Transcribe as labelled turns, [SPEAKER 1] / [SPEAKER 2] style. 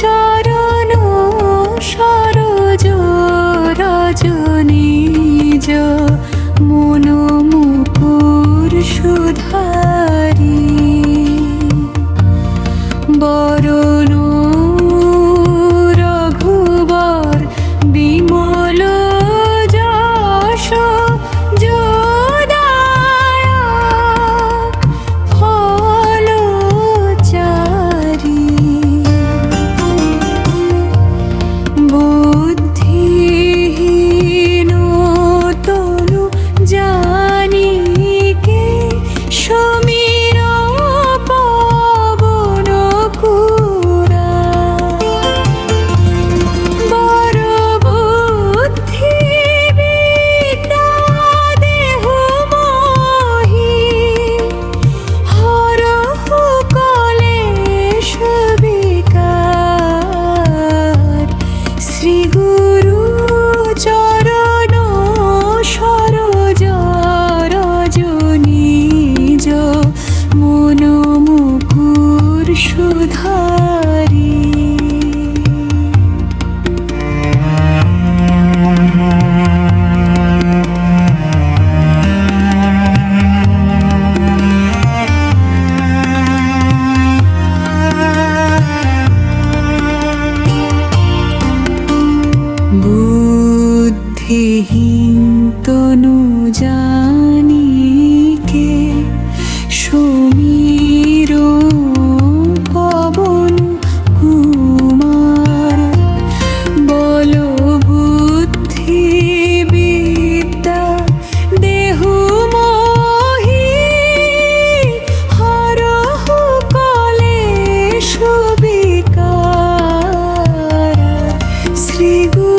[SPEAKER 1] চরণ সরজ রজনীজ মন মুকুর সুধারি। বরণ তনু সুধারি। বুদ্ধিহীন তনু যায়। Figo